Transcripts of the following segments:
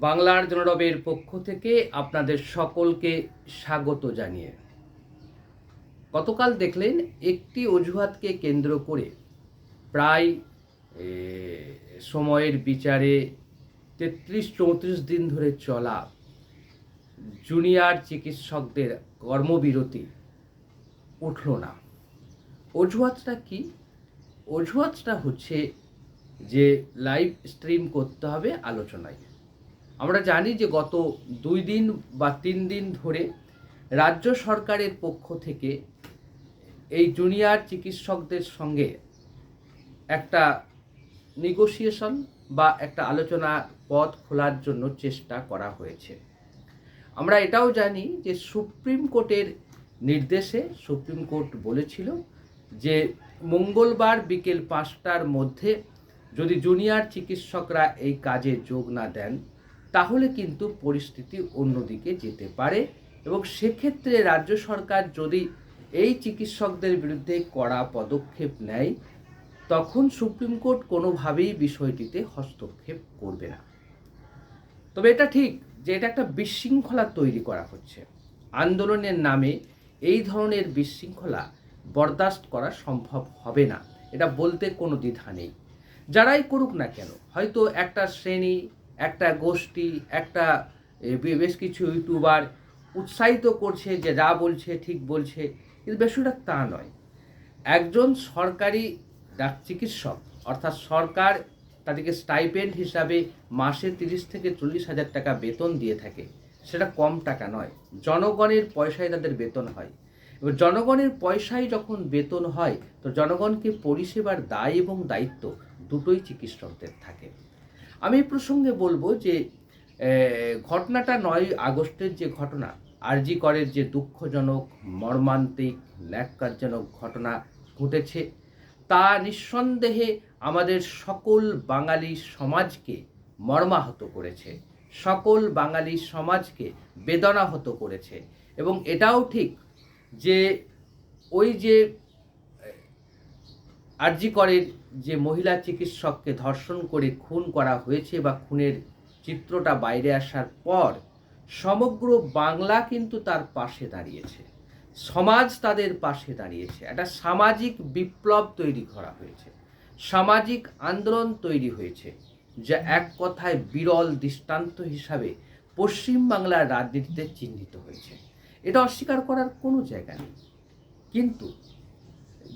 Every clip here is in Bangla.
বাংলার জনরবের পক্ষ থেকে আপনাদের সকলকে স্বাগত জানিয়ে। গতকাল দেখলেন একটি অজুহাতকে কেন্দ্র করে প্রায় সময়ের বিচারে তেত্রিশ চৌত্রিশ দিন ধরে চলা জুনিয়র চিকিৎসকদের কর্মবিরতি উঠল না। অজুহাতটা কি? অজুহাতটা হচ্ছে যে লাইভ স্ট্রিম করতে হবে আলোচনায়। আমরা জানি যে গত দুই দিন বা তিন দিন ধরে রাজ্য সরকারের পক্ষ থেকে এই জুনিয়র চিকিৎসকদের সঙ্গে একটা নেগোসিয়েশন বা একটা আলোচনা পথ খোলার জন্য চেষ্টা করা হয়েছে। আমরা এটাও জানি যে সুপ্রিম কোর্টের নির্দেশে সুপ্রিম কোর্ট বলেছিল যে মঙ্গলবার বিকেল পাঁচটার মধ্যে যদি জুনিয়র চিকিৎসকরা এই কাজে যোগ না দেন তাহলে কিন্তু পরিস্থিতি অন্যদিকে যেতে পারে এবং সেক্ষেত্রে রাজ্য সরকার যদি এই চিকিৎসকদের বিরুদ্ধে কড়া পদক্ষেপ নেয়, তখন সুপ্রিম কোর্ট কোনোভাবেই বিষয়টিতে হস্তক্ষেপ করবে না। তবে এটা ঠিক যে এটা একটা বিশৃঙ্খলা তৈরি করা হচ্ছে। আন্দোলনের নামে এই ধরনের বিশৃঙ্খলা বরদাস্ত করা সম্ভব হবে না। এটা বলতে কোনো দ্বিধা নেই। যারাই করুক না কেন, হয়তো একটা শ্রেণি একটা গোষ্ঠী, একটা বেশ কিছু ইউটিউবার উৎসাহিত করছে যে যা বলছে, ঠিক বলছে, কিন্তু বিষয়টা তা নয়। একজন সরকারি ডাক চিকিৎসক, অর্থাৎ সরকার তাদেরকে স্টাইপেন্ড হিসাবে মাসে তিরিশ থেকে চল্লিশ হাজার টাকা বেতন দিয়ে থাকে। সেটা কম টাকা নয়, জনগণের পয়সায় তাদের বেতন হয়। এবার জনগণের পয়সায় যখন বেতন হয়, তো জনগণকে পরিষেবার দায় এবং দায়িত্ব দুটোই চিকিৎসকদের থাকে। আমি এই প্রসঙ্গে বলব যে ঘটনাটা নয় আগস্টের যে ঘটনা, আরজি করের যে দুঃখজনক, মর্মান্তিক, ন্যাক্কারজনক ঘটনা ঘটেছে, তা নিঃসন্দেহে আমাদের সকল বাঙালি সমাজকে মর্মাহত করেছে, সকল বাঙালি সমাজকে বেদনাহত করেছে এবং এটাও ঠিক যে ওই যে আরজি করের যে মহিলা চিকিৎসককে ধর্ষণ করে খুন করা হয়েছে বা খুনের চিত্রটা বাইরে আসার পর, সমগ্র বাংলা কিন্তু তার পাশে দাঁড়িয়েছে। সমাজ তাদের পাশে দাঁড়িয়েছে। একটা সামাজিক বিপ্লব তৈরি করা হয়েছে। সামাজিক আন্দোলন তৈরি হয়েছে, যা এক কথায় বিরল দৃষ্টান্ত হিসাবে পশ্চিমবাংলার রাজনীতিতে চিহ্নিত হয়েছে। এটা অস্বীকার করার কোনো জায়গা নেই। কিন্তু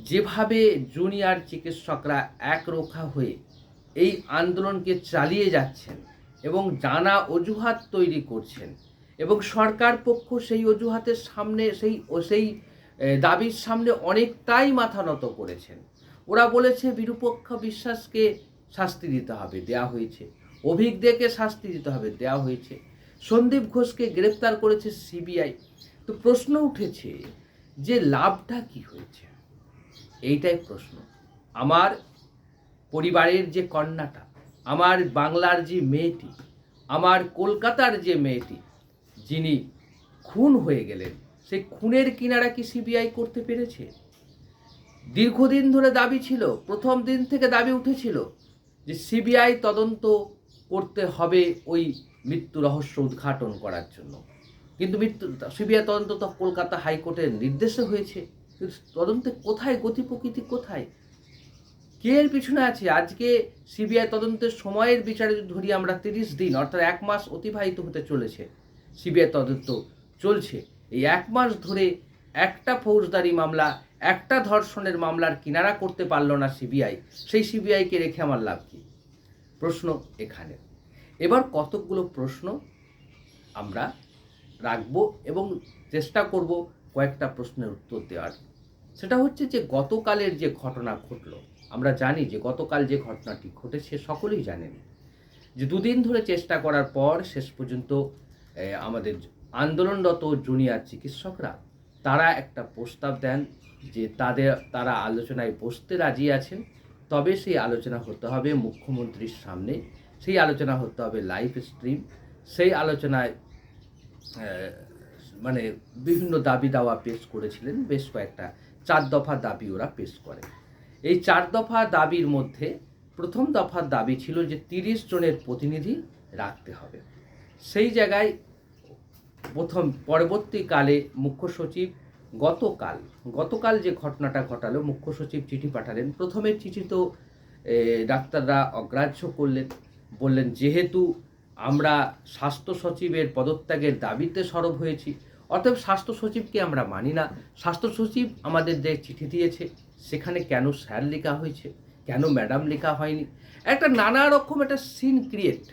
যেভাবে জুনিয়র চিকিৎসকরা একরোখা হয়ে এই আন্দোলনকে চালিয়ে যাচ্ছেন এবং জানা অজুহাত তৈরি করছেন এবং সরকার পক্ষ সেই অজুহাতের সামনে, সেই সেই দাবির সামনে অনেকটাই মাথা নত করেছেন। ওরা বলেছে, বিরূপক্ষ বিশ্বাসকে শাস্তি দিতে হবে। দেয়া হয়েছে। অভিজ্ঞকে শাস্তি দিতে হবে, দেয়া হয়েছে। সন্দীপ ঘোষকে গ্রেপ্তার করেছে সিবিআই। তো প্রশ্ন উঠেছে যে, লাভটা কি হয়েছে? এইটাই প্রশ্ন। আমার পরিবারের যে কন্যাটা, আমার বাংলার যে মেয়েটি, আমার কলকাতার যে মেয়েটি, যিনি খুন হয়ে গেলেন সেই খুনের কিনারা কি সিবিআই করতে পেরেছে? দীর্ঘদিন ধরে দাবি ছিল, প্রথম দিন থেকে দাবি উঠেছিল যে সিবিআই তদন্ত করতে হবে ওই মৃত্যু রহস্য উদ্ঘাটন করার জন্য। কিন্তু মৃত্যু, সিবিআই তদন্ত তো কলকাতা হাইকোর্টের নির্দেশে হয়েছে। কিন্তু তদন্তে কোথায়, গতি প্রকৃতি কোথায়? কে এর পিছনে আছে? আজকে সিবিআই তদন্তের সময়ের বিচারে ধরি আমরা তিরিশ দিন, অর্থাৎ এক মাস অতিবাহিত হতে চলেছে সিবিআই তদন্ত চলছে। এই এক মাস ধরে একটা ফৌজদারি মামলা, একটা ধর্ষণের মামলার কিনারা করতে পারল না সিবিআই। সেই সিবিআইকে রেখে আমার লাভ কি? প্রশ্ন এখানে। এবার কতকগুলো প্রশ্ন আমরা রাখব এবং চেষ্টা করব কয়েকটা প্রশ্নের উত্তর দেওয়ার। সেটা হচ্ছে যে গতকালের যে ঘটনা ঘটলো, আমরা জানি যে গতকাল যে ঘটনাটি ঘটেছে, সকলেই জানেন। যে দুদিন ধরে চেষ্টা করার পর শেষ পর্যন্ত আমাদের আন্দোলনরত জুনিয়র চিকিৎসকরা, তারা একটা প্রস্তাব দেন যে তাদের, তারা আলোচনায় বসতে রাজি আছেন। তবে সেই আলোচনা হতে হবে মুখ্যমন্ত্রীর সামনে। সেই আলোচনা হতে হবে লাইভ স্ট্রিম। সেই আলোচনায় মানে বিভিন্ন দাবি দাওয়া পেশ করেছিলেন বেশ কয়েকটা চার দফা দাবি ওরা পেশ করে। এই চার দফা দাবির মধ্যে প্রথম দফার দাবি ছিল যে তিরিশ জনের প্রতিনিধি রাখতে হবে। সেই জায়গায় প্রথম পরবর্তীকালে মুখ্য সচিব গতকাল গতকাল যে ঘটনাটা ঘটালো, মুখ্য সচিব চিঠি পাঠালেন। প্রথমে চিঠি তো ডাক্তাররা অগ্রাহ্য করলেন, বললেন, যেহেতু আমরা স্বাস্থ্য সচিবের পদত্যাগের দাবিতে সরব হয়েছি অতএব স্বাস্থ্য সচিবকে আমরা মানি না। স্বাস্থ্য সচিব আমাদের যে চিঠি দিয়েছে, সেখানে কেন স্যার লেখা হয়েছে? কেন ম্যাডাম লেখা হয়নি? একটা নানা রকম একটা সিন ক্রিয়েট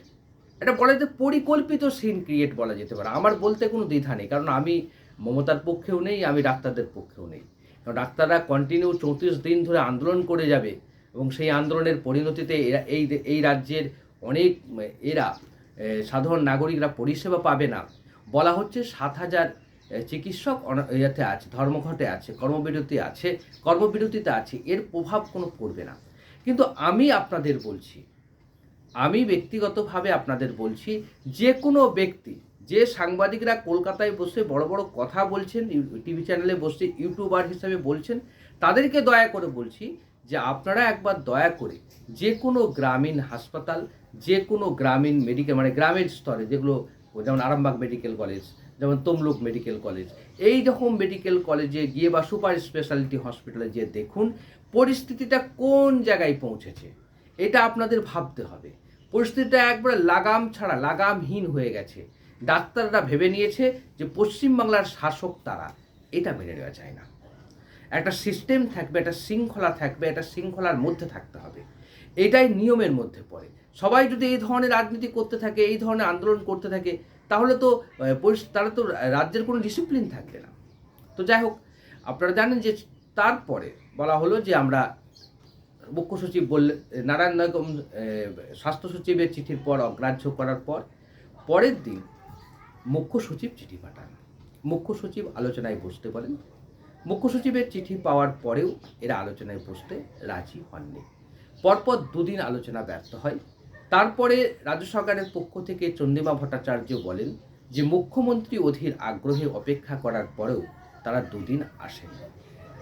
এটা বলা যেতে পরিকল্পিত সিন ক্রিয়েট বলা যেতে পারে। আমার বলতে কোনো দ্বিধা নেই, কারণ আমি মমতার পক্ষেও নেই, আমি ডাক্তারদের পক্ষেও নেই। কারণ ডাক্তাররা কন্টিনিউ চৌত্রিশ দিন ধরে আন্দোলন করে যাবে এবং সেই আন্দোলনের পরিণতিতে এরা, এই এই রাজ্যের অনেক, এরা সাধারণ নাগরিকরা পরিষেবা পাবে না। বলা হচ্ছে সাত হাজার চিকিৎসক ইয়েতে আছে, ধর্মঘটে আছে, কর্মবিরতি আছে, কর্মবিরতিতে আছে, এর প্রভাব কোনো পড়বে না। কিন্তু আমি আপনাদের বলছি, আমি ব্যক্তিগতভাবে আপনাদের বলছি, যে কোনো ব্যক্তি, যে সাংবাদিকরা কলকাতায় বসে বড় বড় কথা বলছেন টিভি চ্যানেলে বসে ইউটিউবার হিসাবে বলছেন, তাদেরকে দয়া করে বলছি যে আপনারা একবার দয়া করে যে কোনো গ্রামীণ হাসপাতাল, যে কোনো গ্রামীণ মেডিকেল মানে গ্রামের স্তরে যেগুলো, যেমন আরামবাগ মেডিকেল কলেজ যেমন তমলুক মেডিকেল কলেজ। এই রকম মেডিকেল কলেজে গিয়ে বা সুপার স্পেশালিটি হসপিটালে গিয়ে দেখুন, পরিস্থিতিটা কোন জায়গায় পৌঁছেছে, এটা আপনাদের ভাবতে হবে। পরিস্থিতিটা একবারে লাগাম ছাড়া, লাগামহীন হয়ে গেছে। ডাক্তাররা ভেবে নিয়েছে যে পশ্চিমবাংলার শাসক তারা, এটা মেনে নেওয়া যায় না। একটা সিস্টেম থাকবে, একটা শৃঙ্খলা থাকবে, একটা শৃঙ্খলার মধ্যে থাকতে হবে। এটাই নিয়মের মধ্যে পড়ে। সবাই যদি এই ধরনের রাজনীতি করতে থাকে, এই ধরনের আন্দোলন করতে থাকে তাহলে তো তাহলে তো রাজ্যের কোনো ডিসিপ্লিন থাকবে না। তো যাই হোক, আপনারা জানেন যে তারপরে বলা হলো যে আমরা মুখ্য সচিব বললেন নারায়ণ নাগম স্বাস্থ্য সচিবের চিঠির পর অগ্রাহ্য করার পর, পরের দিন মুখ্য সচিব চিঠি পাঠান। মুখ্য সচিব আলোচনায় বসতে বলেন। মুখ্য সচিবের চিঠি পাওয়ার পরেও এরা আলোচনায় বসতে রাজি হননি। পরপর দুদিন আলোচনা ব্যর্থ হয়। তারপরে রাজ্য সরকারের পক্ষ থেকে চন্দ্রিমা ভট্টাচার্য বলেন যে মুখ্যমন্ত্রী অধীর আগ্রহে অপেক্ষা করার পরেও তারা দুদিন আসেন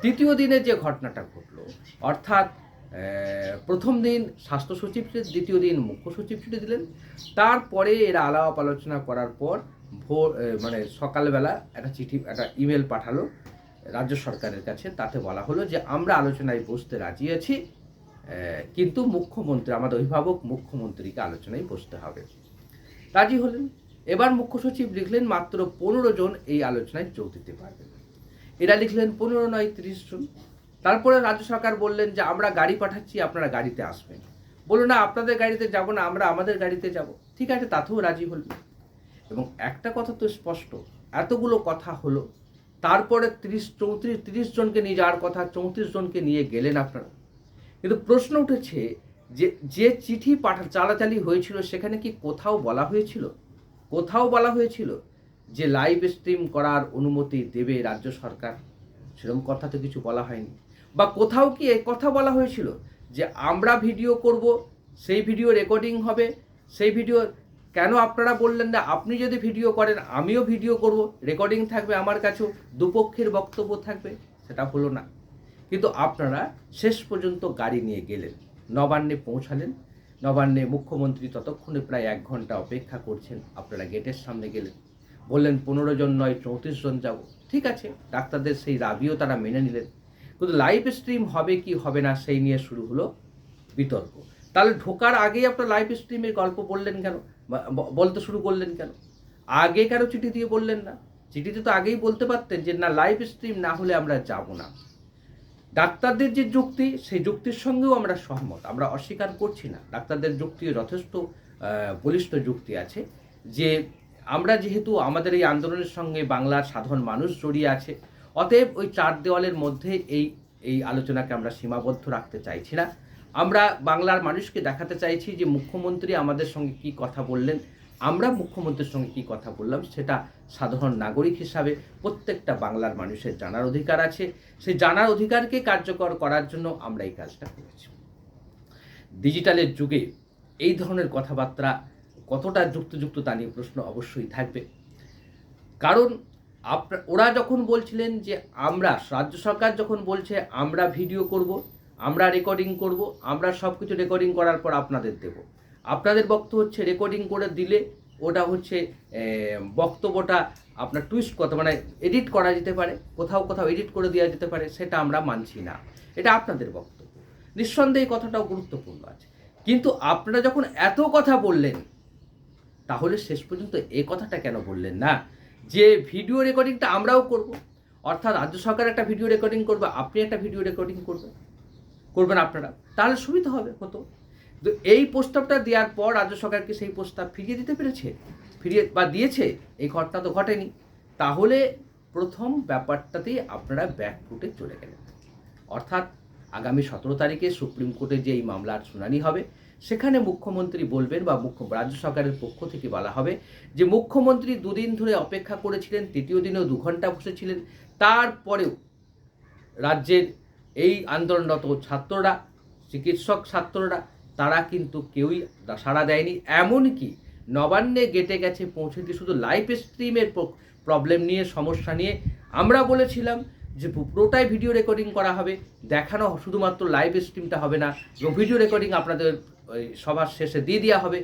তৃতীয় দিনে যে ঘটনাটা ঘটলো, অর্থাৎ প্রথম দিন স্বাস্থ্য সচিব দ্বিতীয় দিন মুখ্য সচিব ছুটি দিলেন। তারপরে এরা আলাপ আলোচনা করার পর ভোর মানে সকালবেলা একটা চিঠি, একটা ইমেল পাঠালো রাজ্য সরকারের কাছে। তাতে বলা হলো যে, আমরা আলোচনায় বসতে রাজি আছি কিন্তু মুখ্যমন্ত্রী, আমাদের অভিভাবক মুখ্যমন্ত্রীকে আলোচনায় বসতে হবে। রাজি হলেন। এবার মুখ্য সচিব লিখলেন মাত্র পনেরো জন এই আলোচনায় যোগ দিতে পারবেন। এরা লিখলেন পনেরো নয়, তিরিশ জন। তারপরে রাজ্য সরকার বললেন যে, আমরা গাড়ি পাঠাচ্ছি, আপনারা গাড়িতে আসবেন। বলল, না, আপনাদের গাড়িতে যাব না, আমরা আমাদের গাড়িতে যাব। ঠিক আছে, তাতেও রাজি হলেন এবং একটা কথা তো স্পষ্ট, এতগুলো কথা হলো। তারপরে তিরিশ, চৌত্রিশ, তিরিশ জনকে নিয়ে যাওয়ার কথা, চৌত্রিশ জনকে নিয়ে গেলেন আপনারা। কিন্তু প্রশ্ন উঠেছে যে যে চিঠি পাঠা, চালাচালি হয়েছিল সেখানে কি কোথাও বলা হয়েছিল? কোথাও বলা হয়েছিল যে লাইভ স্ট্রিম করার অনুমতি দেবে রাজ্য সরকার? সেরকম কথা তো কিছু বলা হয়নি। বা কোথাও কি এই কথা বলা হয়েছিল যে আমরা ভিডিও করব, সেই ভিডিও রেকর্ডিং হবে, সেই ভিডিও কেন আপনারা বললেন না? আপনি যদি ভিডিও করেন, আমিও ভিডিও করব রেকর্ডিং থাকবে আমার কাছেও, দুপক্ষের বক্তব্য থাকবে, সেটা হলো না। কিন্তু আপনারা শেষ পর্যন্ত গাড়ি নিয়ে গেলেন, নবান্নে পৌঁছালেন, নবান্নে মুখ্যমন্ত্রী ততক্ষণে প্রায় এক ঘণ্টা অপেক্ষা করছেন, আপনারা গেটের সামনে গেলেন। বললেন, পনেরো জন নয়, চৌত্রিশ জন যাব। ঠিক আছে। ডাক্তারদের সেই দাবিও তারা মেনে নিলেন। কিন্তু লাইভ স্ট্রিম হবে কি হবে না, সেই নিয়ে শুরু হলো বিতর্ক। তাহলে ঢোকার আগেই আপনার লাইভ স্ট্রিমের গল্প বললেন কেন? বলতে শুরু করলেন কেন? আগে কেন চিঠি দিয়ে বললেন না? চিঠিতে তো আগেই বলতে পারতেন যে, না, লাইভ স্ট্রিম না হলে আমরা যাব না। ডাক্তারদের যে যুক্তি, সেই যুক্তির সঙ্গেও আমরা সহমত। আমরা অস্বীকার করছি না। ডাক্তারদের যুক্তিও যথেষ্ট বলিষ্ঠ যুক্তি আছে যে আমরা যেহেতু আমাদের এই আন্দোলনের সঙ্গে বাংলার সাধারণ মানুষ জড়িয়ে আছে, অতএব ওই চার দেওয়ালের মধ্যে এই এই আলোচনাকে আমরা সীমাবদ্ধ রাখতে চাইছি না। আমরা বাংলার মানুষকে দেখাতে চাইছি যে মুখ্যমন্ত্রী আমাদের সঙ্গে কি কথা বললেন আমরা মুখ্যমন্ত্রীর সঙ্গে কি কথা বললাম, সেটা সাধারণ নাগরিক হিসাবে প্রত্যেকটা বাংলার মানুষের জানার অধিকার আছে। সেই জানার অধিকারকে কার্যকর করার জন্য আমরা এই কাজটা করেছি। ডিজিটালের যুগে এই ধরনের কথাবার্তা কতটা যুক্তিযুক্ত তা নিয়ে প্রশ্ন অবশ্যই থাকবে। কারণ আপনার ওরা যখন বলছিলেন যে আমরা, রাজ্য সরকার যখন বলছে, আমরা ভিডিও করব, আমরা রেকর্ডিং করব, আমরা সব কিছু রেকর্ডিং করার পর আপনাদের দেব। আপনাদের বক্তব্য হচ্ছে রেকর্ডিং করে দিলে ওটা হচ্ছে বক্তব্যটা আপনার টুইস্ট করতে মানে এডিট করা যেতে পারে, কোথাও কোথাও এডিট করে দেওয়া যেতে পারে, সেটা আমরা মানছি না। এটা আপনাদের বক্তব্য। নিঃসন্দেহে কথাটাও গুরুত্বপূর্ণ আছে। কিন্তু আপনারা যখন এত কথা বললেন, তাহলে শেষ পর্যন্ত এ কথাটা কেন বললেন না? যে ভিডিও রেকর্ডিংটা আমরাও করব, অর্থাৎ রাজ্য সরকার একটা ভিডিও রেকর্ডিং করবে, আপনি একটা ভিডিও রেকর্ডিং করবেন করবেন আপনারা। তাহলে সুবিধা হবে, হতো। তো এই প্রস্তাবটা দেওয়ার পর রাজ্য সরকারকে সেই প্রস্তাব ফিরিয়ে দিতে পেরেছে? ফিরিয়ে বা দিয়েছে? এই ঘটনা তো ঘটেনি। তাহলে প্রথম ব্যাপারটাতেই আপনারা ব্যাকফুটে চলে গেলেন। অর্থাৎ আগামী সতেরো তারিখে সুপ্রিম কোর্টে যে এই মামলার শুনানি হবে, সেখানে মুখ্যমন্ত্রী বলবেন বা মুখ্য রাজ্য সরকারের পক্ষ থেকে বলা হবে যে মুখ্যমন্ত্রী দুদিন ধরে অপেক্ষা করেছিলেন, তৃতীয় দিনেও দু ঘণ্টা বসেছিলেন। তারপরেও রাজ্যের এই আন্দোলনরত ছাত্ররা, চিকিৎসক ছাত্ররা তারা কিন্তু কেউই সাড়া দেয়নি। এমনকি নবান্নে গেটে গেছে পৌঁছে দিয়ে শুধু লাইভ স্ট্রিমের প্রবলেম নিয়ে, সমস্যা নিয়ে। আমরা বলেছিলাম যে পুরোটাই ভিডিও রেকর্ডিং করা হবে। দেখানো শুধুমাত্র লাইভ স্ট্রিমটা হবে না, এবং ভিডিও রেকর্ডিং আপনাদের সবার শেষে দিয়ে দেওয়া হবে।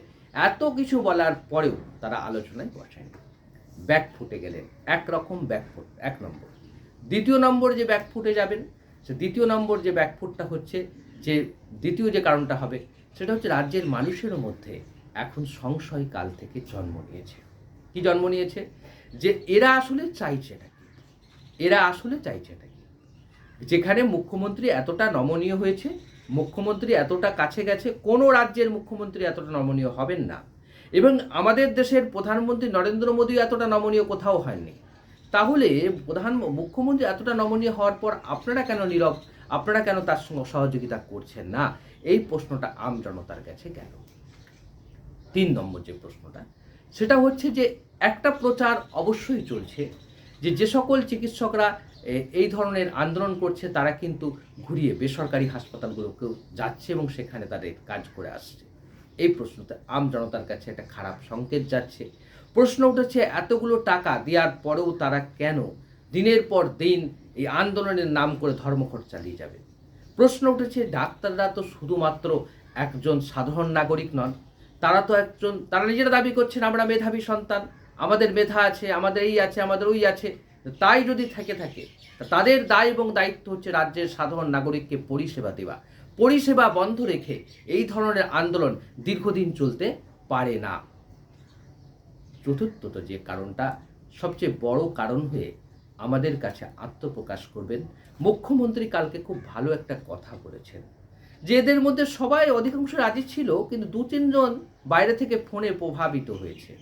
এত কিছু বলার পরেও তারা আলোচনায় বসেনি। ব্যাক ফুটে গেলেন। একরকম ব্যাকফুট এক নম্বর। দ্বিতীয় নম্বর যে ব্যাকফুটে যাবেন, সে দ্বিতীয় নম্বর যে ব্যাকফুটটা হচ্ছে, যে দ্বিতীয় যে কারণটা হবে সেটা হচ্ছে রাজ্যের মানুষের মধ্যে এখন সংশয় কাল থেকে জন্ম নিয়েছে। কি জন্ম নিয়েছে? যে এরা আসলে চাইছে কি এরা আসলে চাইছে কি যেখানে মুখ্যমন্ত্রী এতটা নমনীয় হয়েছে, মুখ্যমন্ত্রী এতটা কাছে গেছে, কোনো রাজ্যের মুখ্যমন্ত্রী এতটা নমনীয় হবেন না। এবং আমাদের দেশের প্রধানমন্ত্রী নরেন্দ্র মোদী এতটা নমনীয় কোথাও হয়নি। তাহলে প্রধান মুখ্যমন্ত্রী এতটা নমনীয় হওয়ার পর আপনারা কেন নীরব? আপনারা কেন তার সঙ্গে সহযোগিতা করছেন না? এই প্রশ্নটা আম জনতার কাছে গেল। তিন নম্বর যে প্রশ্নটা, সেটা হচ্ছে যে একটা প্রচার অবশ্যই চলছে যে যে সকল চিকিৎসকরা এই ধরনের আন্দোলন করছে, তারা কিন্তু ঘুরিয়ে বেসরকারি হাসপাতালগুলোকেও যাচ্ছে এবং সেখানে তাদের কাজ করে আসছে। এই প্রশ্নতে আম জনতার কাছে একটা খারাপ সংকেত যাচ্ছে। প্রশ্ন উঠেছে, এতগুলো টাকা দেওয়ার পরেও তারা কেন দিনের পর দিন এই আন্দোলনের নাম করে ধর্মঘট চালিয়ে যাবে? প্রশ্ন উঠেছে, ডাক্তাররা তো শুধুমাত্র একজন সাধারণ নাগরিক নন। তারা তো একজন, তারা নিজেরা দাবি করছেন, আমরা মেধাবী সন্তান, আমাদের মেধা আছে, আমাদের এই আছে, আমাদের ওই আছে। তাই যদি থেকে থাকে তাদের দায় এবং দায়িত্ব হচ্ছে রাজ্যের সাধারণ নাগরিককে পরিষেবা দেওয়া। পরিষেবা বন্ধ রেখে এই ধরনের আন্দোলন দীর্ঘদিন চলতে পারে না। চতুর্থত যে কারণটা, সবচেয়ে বড় কারণ হয়ে আমাদের কাছে আত্মপ্রকাশ করবেন। মুখ্যমন্ত্রী কালকে খুব ভালো একটা কথা বলেছেন। যে এদের মধ্যে সবাই অধিকাংশ রাজি ছিল, কিন্তু দু তিনজন বাইরে থেকে ফোনে প্রভাবিত হয়েছে।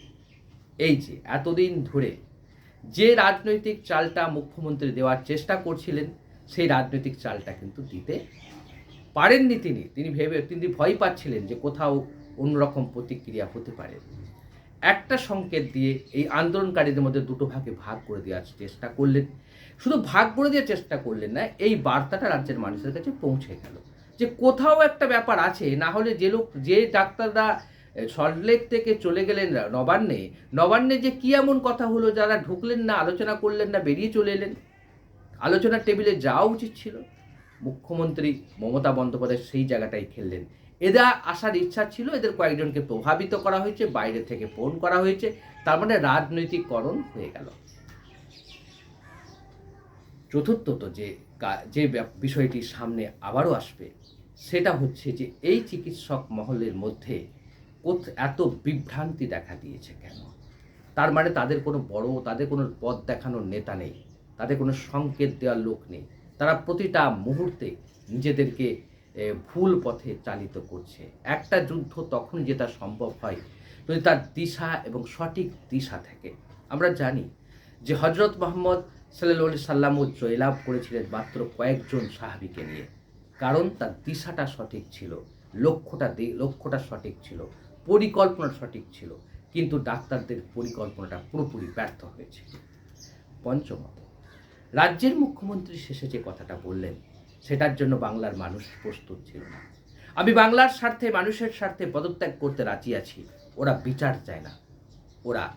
এই যে, এতদিন ধরে যে রাজনৈতিক চালটা মুখ্যমন্ত্রী দেওয়ার চেষ্টা করছিলেন, সেই রাজনৈতিক চালটা কিন্তু দিতে পারেননি তিনি। তিনি ভেবে, তিনি ভয় পাচ্ছিলেন যে কোথাও অন্যরকম প্রতিক্রিয়া হতে পারে। একটা সংকেত দিয়ে এই আন্দোলনকারীদের মধ্যে দুটো ভাগে ভাগ করে দেওয়ার চেষ্টা করলেন। শুধু ভাগ করে দেওয়ার চেষ্টা করলেন না, এই বার্তাটা রাজ্যের মানুষের কাছে পৌঁছে গেল। যে কোথাও একটা ব্যাপার আছে, না হলে যে লোক, যে ডাক্তাররা সল্টলেক থেকে চলে গেলেন নবান্নে নবান্নে যে কি এমন কথা হলো, যারা ঢুকলেন না, আলোচনা করলেন না, বেরিয়ে চলে এলেন। আলোচনার টেবিলে যাওয়া উচিত ছিল। মুখ্যমন্ত্রী মমতা বন্দ্যোপাধ্যায় সেই জায়গাটাই খেললেন। এরা আসার ইচ্ছা ছিল এদের কয়েকজনকে প্রভাবিত করা হয়েছে, বাইরে থেকে ফোন করা হয়েছে, তার মানে রাজনৈতিককরণ হয়ে গেল। চতুর্থত যে যে বিষয়টি সামনে আবারও আসবে, সেটা হচ্ছে যে এই চিকিৎসক মহলের মধ্যে এত বিভ্রান্তি দেখা দিয়েছে কেন? তার মানে তাদের কোনো বড়, তাদের কোনো পথ দেখানোর নেতা নেই, তাদের কোনো সংকেত দেওয়ার লোক নেই। তারা প্রতিটা মুহূর্তে নিজেদেরকে ভুল পথে চালিত করছে। একটা যুদ্ধ তখন যেটা সম্ভব হয়, যদি তার দিশা এবং সঠিক দিশা থাকে। আমরা জানি যে হজরত মোহাম্মদ সাল্লাহ সাল্লামও জয়লাভ করেছিলেন মাত্র কয়েকজন সাহাবিকে নিয়ে। কারণ তার দিশাটা সঠিক ছিল, লক্ষ্যটা লক্ষ্যটা সঠিক ছিল, পরিকল্পনা সঠিক ছিল, কিন্তু ডাক্তারদের পরিকল্পনাটা পুরোপুরি ব্যর্থ হয়েছে। পঞ্চমত, রাজ্যের মুখ্যমন্ত্রী শেষে যে কথাটা বললেন সেটার জন্য বাংলার মানুষ প্রস্তুত ছিল না। আমি বাংলার স্বার্থে, মানুষের স্বার্থে পদত্যাগ করতে রাজি আছি। ওরা বিচার চায় না। ওরা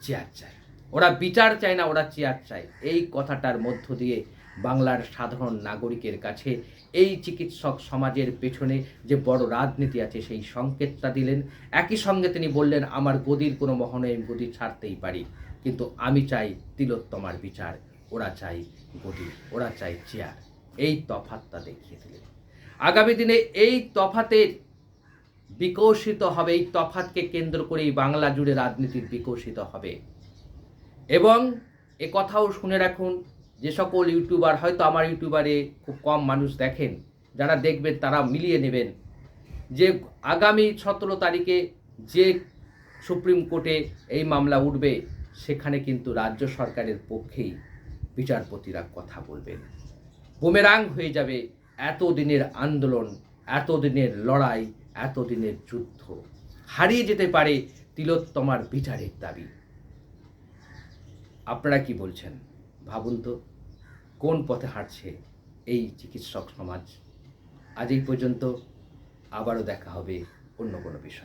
চেয়ার চায়। ওরা বিচার চায় না, ওরা চেয়ার চায়। এই কথাটার মধ্য দিয়ে বাংলার সাধারণ নাগরিকের কাছে এই চিকিৎসক সমাজের পেছনে যে বড় রাজনীতি আছে, সেই সংকেতটা দিলেন। একই সঙ্গে তিনি বললেন, আমার গদির কোনো মহনে আমি গদি ছাড়তেই পারি। কিন্তু আমি চাই তিলোত্তমার বিচার। ওরা চাই গদি, ওরা চাই চেয়ার। এই তফাতটা দেখিয়ে দিলেন। আগামী দিনে এই তফাতের বিকশিত হবে, এই তফাতকে কেন্দ্র করেই বাংলা জুড়ে রাজনীতির বিকশিত হবে। এবং এ কথাও শুনে রাখুন, যে সকল ইউটিউবার, হয়তো আমার ইউটিউবারে খুব কম মানুষ দেখেন, যারা দেখবেন তারা মিলিয়ে নেবেন যে আগামী সতেরো তারিখে যে সুপ্রিম কোর্টে এই মামলা উঠবে, সেখানে কিন্তু রাজ্য সরকারের পক্ষেই বিচারপতিরা কথা বলবেন। বুমেরাং হয়ে যাবে এতদিনের আন্দোলন, এতদিনের লড়াই, এতদিনের যুদ্ধ। হারিয়ে যেতে পারে তিলোত্তমার বিচারের দাবি। আপনারা কি বলছেন? ভাবুন তো, কোন পথে হাঁটছে এই চিকিৎসক সমাজ? আজ এই পর্যন্ত আবারও দেখা হবে অন্য কোনো বিষয়।